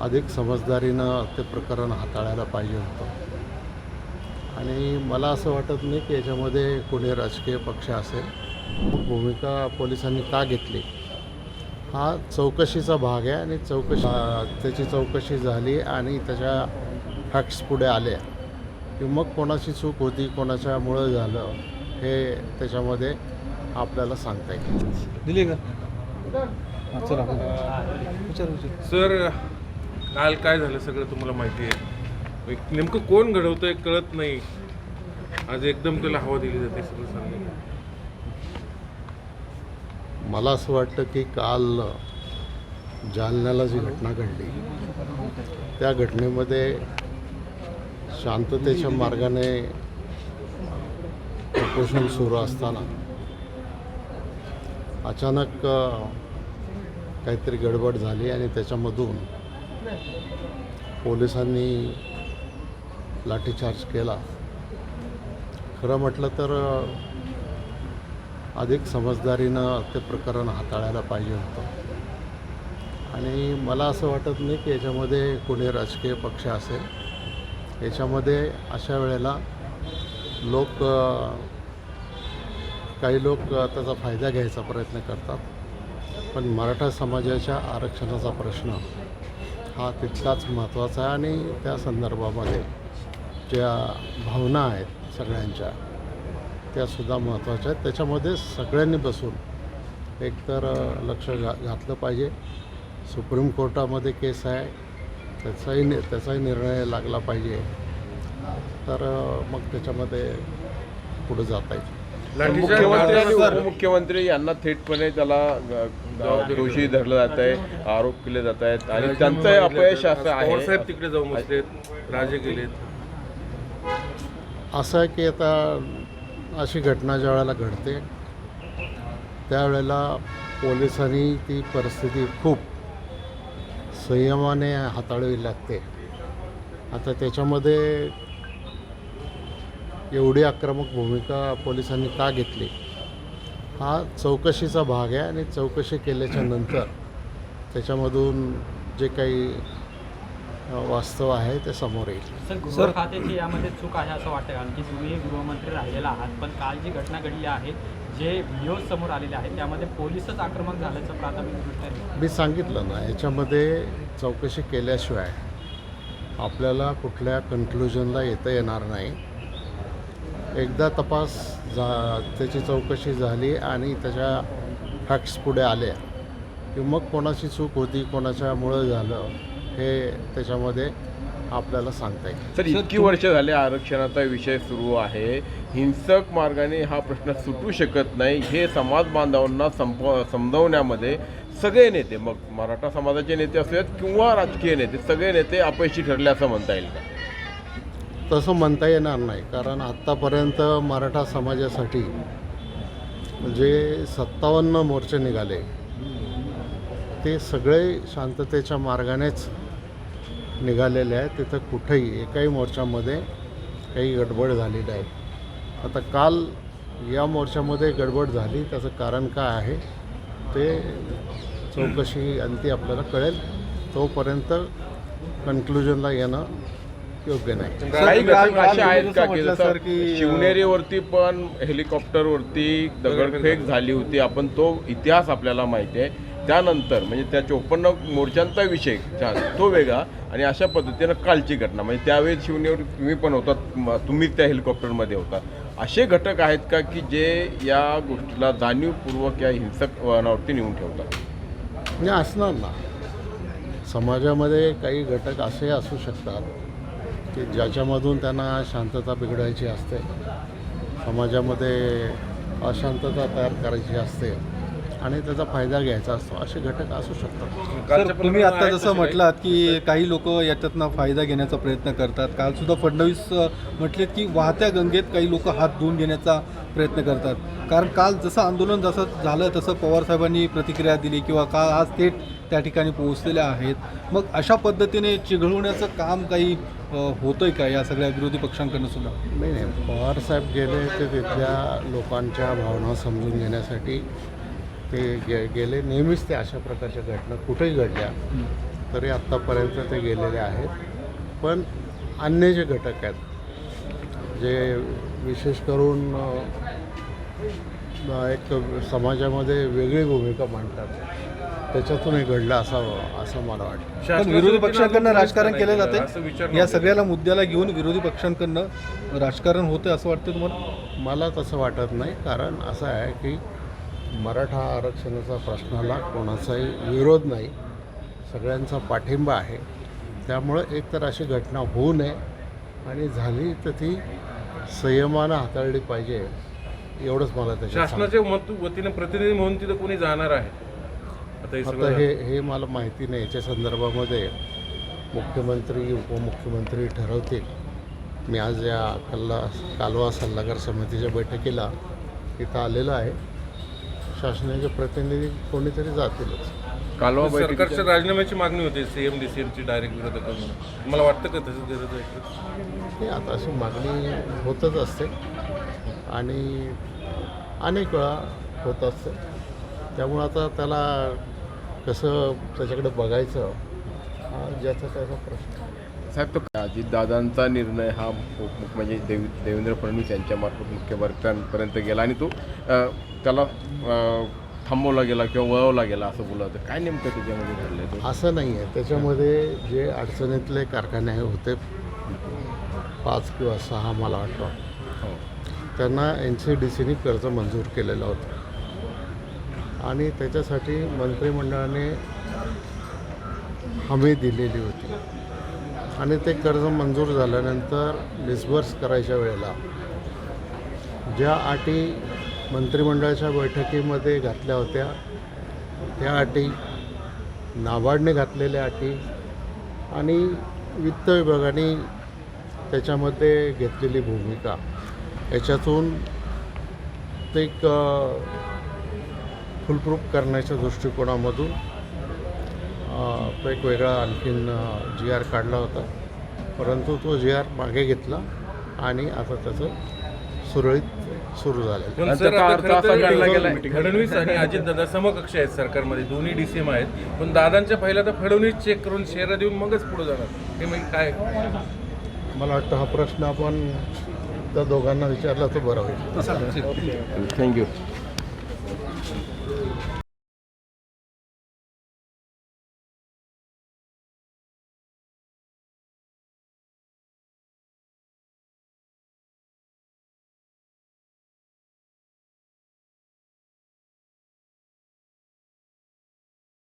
अधिक समजदारीनं ते प्रकरण हाताळायला पाहिजे होतं. आणि मला असं वाटत नाही की याच्यामध्ये कोणी राजकीय पक्ष असेल. भूमिका पोलिसांनी का घेतली? हा चौकशीचा भाग आहे आणि चौकशी त्याची चौकशी झाली आणि त्याच्या फॅक्ट्स पुढे आल्या. की मग कोणाची चूक होती कोणाच्यामुळं झालं हे त्याच्यामध्ये आपल्याला सांगता येईल. दिली का? सर काल काय झालं सगळं तुम्हाला माहिती आहे? नेमकं कोण घडवतं आहे कळत नाही. आज एकदम त्याला हवा दिली जाते सगळं सांगितलं मला असं वाटतं की काल जालन्याला जी घटना घडली त्या घटनेमध्ये शांततेच्या मार्गाने उपोषण सुरू असताना अचानक काहीतरी गडबड झाली आणि त्याच्यामधून पोलिसांनी लाठीचार्ज केला. खरं म्हटलं तर अधिक समजदारीनं ते प्रकरण हाताळायला पाहिजे होतं. आणि मला असं वाटत नाही की याच्यामध्ये कोणी राजकीय पक्ष असेल. याच्यामध्ये अशा वेळेला लोक काही लोक त्याचा फायदा घ्यायचा प्रयत्न करतात. पण मराठा समाजाच्या आरक्षणाचा प्रश्न हा तितकाच महत्त्वाचा आहे आणि त्या संदर्भामध्ये ज्या भावना आहेत सगळ्यांच्या त्यासुद्धा महत्त्वाच्या आहेत. त्याच्यामध्ये सगळ्यांनी बसून एकतर लक्ष घा घातलं पाहिजे. सुप्रीम कोर्टामध्ये केस आहे त्याचाही नि त्याचाही निर्णय लागला पाहिजे. तर मग त्याच्यामध्ये पुढे जाता येईल. मुख्यमंत्री यांना थेटपणे त्याला दोषी धरलं जात आहे आरोप केले जात आहेत. आणि त्यांचं अपयश असं पवार साहेब आहे तिकडे जाऊन बसलेत राजे गेलेत. असं आहे की आता अशी घटना ज्या वेळेला घडते त्यावेळेला पोलिसांनी ती परिस्थिती खूप संयमाने हाताळावी लागते. आता त्याच्यामध्ये एवढी आक्रमक भूमिका पोलिसांनी का घेतली? हा चौकशीचा भाग आहे आणि चौकशी केल्याच्यानंतर त्याच्यामधून जे काही वास्तव आहे ते समोर येईल. सर खात्याची यामध्ये चूक आहे असं वाटतं कारण की तुम्ही गृहमंत्री राहिलेला आहात पण काल जी घटना घडली आहे जे व्हिडिओ समोर आलेले आहेत त्यामध्ये पोलीसच आक्रमक झाल्याचं प्राथमिक दृष्ट्या मी सांगितलं ना याच्यामध्ये चौकशी केल्याशिवाय आपल्याला कुठल्या कन्क्लुजनला येता येणार नाही. एकदा तपास जा त्याची चौकशी झाली आणि त्याच्या फॅक्ट्स पुढे आल्या की मग कोणाची चूक होती कोणाच्यामुळं झालं हे त्याच्यामध्ये आपल्याला सांगता येईल. तर इतकी वर्ष झाले आरक्षणाचा विषय सुरू आहे. हिंसक मार्गाने हा प्रश्न सुटू शकत नाही. हे समाज बांधवांना संप समजवण्यामध्ये सगळे नेते मग मराठा समाजाचे नेते असूयात किंवा राजकीय नेते सगळे नेते अपयशी ठरले असं म्हणता येईल का? तसं म्हणता येणार नाही. कारण आत्तापर्यंत मराठा समाजासाठी जे सत्तावन्न मोर्चे निघाले ते सगळे शांततेच्या मार्गानेच निघालेले आहेत. तिथं कुठेही एकाही मोर्चामध्ये काही गडबड झालेली नाही. आता काल या मोर्चामध्ये गडबड झाली त्याचं कारण काय आहे ते चौकशी अंती आपल्याला कळेल. तोपर्यंत कन्क्लुजनला येणं योग्य नाही. काही घटक अशा आहेत का जसं की जसं शिवनेरीवरती पण हेलिकॉप्टरवरती दगडफेक झाली होती. आपण तो इतिहास आपल्याला माहिती आहे. त्यानंतर म्हणजे त्या चोपन्न मोर्चांचा विषय छान तो वेगळा. आणि अशा पद्धतीनं कालची घटना. म्हणजे त्यावेळेस शिवनेवर तुम्ही पण होतात म- तुम्ही त्या हेलिकॉप्टरमध्ये होता. असे घटक आहेत का की जे या गोष्टीला जाणीवपूर्वक या हिंसक वळणावरती नेऊन ठेवतात? म्हणजे असणार ना. समाजामध्ये काही घटक असे असू शकतात. की ज्याच्यामधून त्यांना शांतता बिघडायची असते समाजामध्ये अशांतता तयार करायची असते आणि त्याचा फायदा घ्यायचा असतो असे घटक असू शकतात. सर तुम्ही आता जसं म्हटलात की काही लोक याच्यातनं फायदा घेण्याचा प्रयत्न करतात. काल सुद्धा फडणवीस म्हटलेत की वाहत्या गंगेत काही लोक हात धुवून घेण्याचा प्रयत्न करतात. कारण काल जसं आंदोलन जसं झालं तसं पवार साहेबांनी प्रतिक्रिया दिली किंवा काल आज थेट त्या ठिकाणी पोहोचलेल्या आहेत. मग अशा पद्धतीने चिघळवण्याचं काम काही होतं होतंय का या सगळ्या विरोधी पक्षांकडनं सुद्धा? नाही नाही. पवारसाहेब गेले ते तिथल्या लोकांच्या भावना समजून घेण्यासाठी ते गे गेले. नेहमीच ते अशा प्रकारच्या घटना कुठेही घडल्या तरी आत्तापर्यंत ते गेलेले आहेत. पण अन्य जे घटक आहेत जे विशेष करून एक समाजामध्ये वेगळी भूमिका मांडतात. त्याच्यातून हे घडलं असावं असं मला वाटतं. पण विरोधी पक्षांकडनं राजकारण केलं जाते या सगळ्याला मुद्द्याला घेऊन विरोधी पक्षांकडनं राजकारण होतं असं वाटतं तुम्हाला? मला तसं वाटत नाही. कारण असं आहे की मराठा आरक्षणाचा प्रश्नाला कोणाचाही विरोध नाही. सगळ्यांचा पाठिंबा आहे. त्यामुळं एकतर अशी घटना होऊ नये. आणि झाली तर ती संयमानं हाताळली पाहिजे. एवढंच मला सांगायचं. शासनाच्या वतीने प्रतिनिधी म्हणून तिथं कोणी जाणार आहे? आता हे आता सगळं हे हे मला माहिती नाही. याच्या संदर्भामध्ये मुख्यमंत्री उपमुख्यमंत्री ठरवतील. मी आज या कल्ला कालवा सल्लागार समितीच्या बैठकीला इथं आलेलो आहे. शासनाचे प्रतिनिधी कोणीतरी जातीलच. कालवा सरकारच्या बैठकीच्या राजीनाम्याची मागणी होती सीएम डी सी एमची डायरेक्ट विरोधकांना मला वाटतं का तसं गरज आहे? हे आता अशी मागणी होतच असते. आणि अनेक वेळा होत असते. त्यामुळं आता त्याला कसं त्याच्याकडे बघायचं हा ज्याचा त्याचा प्रश्न. साहेब तो अजितदादांचा निर्णय हा म्हणजे देव देवेंद्र फडणवीस यांच्यामार्फत मुख्यमंत्र्यांपर्यंत गेला आणि तो त्याला थांबवला गेला किंवा वळवला गेला असं बोललं होतं. काय नेमकं त्याच्यामध्ये घडलं तो? असं नाही आहे. त्याच्यामध्ये जे अडचणीतले कारखाने होते पाच किंवा सहा मला वाटतं. हो. त्यांना एन सी डी सीने कर्ज मंजूर केलेलं होतं. आणि त्याच्यासाठी मंत्रिमंडळाने हमी दिलेली होती. आणि ते कर्ज मंजूर झाल्यानंतर डिस्बर्स करायच्या वेळेला ज्या अटी मंत्रिमंडळाच्या बैठकीमध्ये घातल्या होत्या त्या अटी नाबार्डने घातलेल्या अटी आणि वित्त विभागाने त्याच्यामध्ये घेतलेली भूमिका. याच्यातून ते एक फुलप्रूफ करण्याच्या दृष्टिकोनामधून अ, तो एक वेगळा आणखीन जी आर काढला होता. परंतु तो जी आर मागे घेतला आणि आता त्याचं सुरळीत सुरू झालं. फडणवीस आणि अजित दादा समकक्ष आहेत सरकारमध्ये दोन्ही डीसीएम आहेत. पण दादांच्या पहिल्या तर फडणवीस चेक करून शेअर देऊन मगच पुढे जाणार. हे म्हणजे काय? मला वाटतं हा प्रश्न आपण त्या दोघांना विचारला तर बरं होईल. थँक्यू